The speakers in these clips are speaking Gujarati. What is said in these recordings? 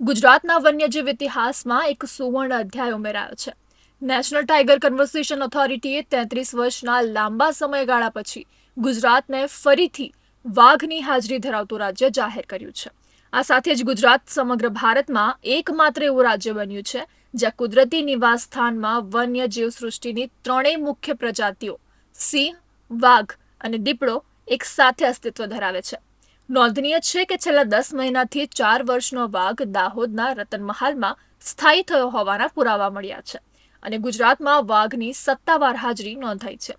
ગુજરાતના વન્યજીવ ઇતિહાસમાં એક સુવર્ણ અધ્યાય ઉમેરાયો છે. નેશનલ ટાઈગર કન્વર્સેશન ઓથોરિટીએ તેત્રીસ વર્ષના લાંબા સમયગાળા પછી ગુજરાતને ફરીથી વાઘની હાજરી ધરાવતું રાજ્ય જાહેર કર્યું છે. આ સાથે જ ગુજરાત સમગ્ર ભારતમાં એકમાત્ર એવું રાજ્ય બન્યું છે, જ્યાં કુદરતી નિવાસ સ્થાનમાં વન્યજીવ સૃષ્ટિની ત્રણેય મુખ્ય પ્રજાતિઓ સિંહ, વાઘ અને દીપડો એક સાથે અસ્તિત્વ ધરાવે છે. નોંધનીય છે કે છેલ્લા દસ મહિનાથી ચાર વર્ષનો વાઘ દાહોદના રતનમહાલમાં સ્થાયી થયો હોવાના પુરાવા મળ્યા છે અને ગુજરાતમાં વાઘની સત્તાવાર હાજરી નોંધાઈ છે.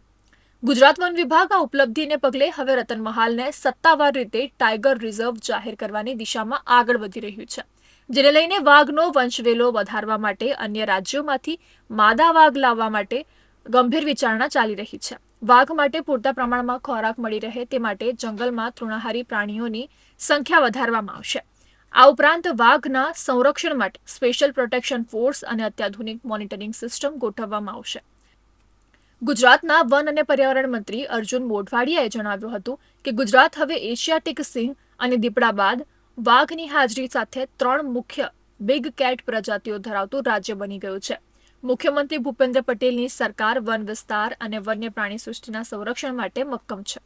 ગુજરાત વન વિભાગ આ ઉપલબ્ધિને પગલે હવે રતનમહાલને સત્તાવાર રીતે ટાઈગર રિઝર્વ જાહેર કરવાની દિશામાં આગળ વધી રહ્યું છે. જેને લઈને વાઘનો વંશવેલો વધારવા માટે અન્ય રાજ્યોમાંથી માદા વાઘ લાવવા માટે ગંભીર વિચારણા ચાલી રહી છે. વાઘ માટે પૂરતા પ્રમાણમાં ખોરાક મળી રહે તે માટે જંગલમાં તૃણાહારી પ્રાણીઓની સંખ્યા વધારવામાં આવશે. આ ઉપરાંત વાઘના સંરક્ષણ માટે સ્પેશિયલ પ્રોટેક્શન ફોર્સ અને અત્યાધુનિક મોનિટરિંગ સિસ્ટમ ગોઠવવામાં આવશે. ગુજરાતના વન અને પર્યાવરણ મંત્રી અર્જુન મોઢવાડિયાએ જણાવ્યું હતું કે ગુજરાત હવે એશિયાટિક સિંહ અને દીપડા બાદ વાઘની હાજરી સાથે ત્રણ મુખ્ય બિગ કેટ પ્રજાતિઓ ધરાવતું રાજ્ય બની ગયું છે. મુખ્યમંત્રી ભૂપેન્દ્ર પટેલની સરકાર વન વિસ્તાર અને વન્ય પ્રાણી સૃષ્ટિના સંરક્ષણ માટે મક્કમ છે.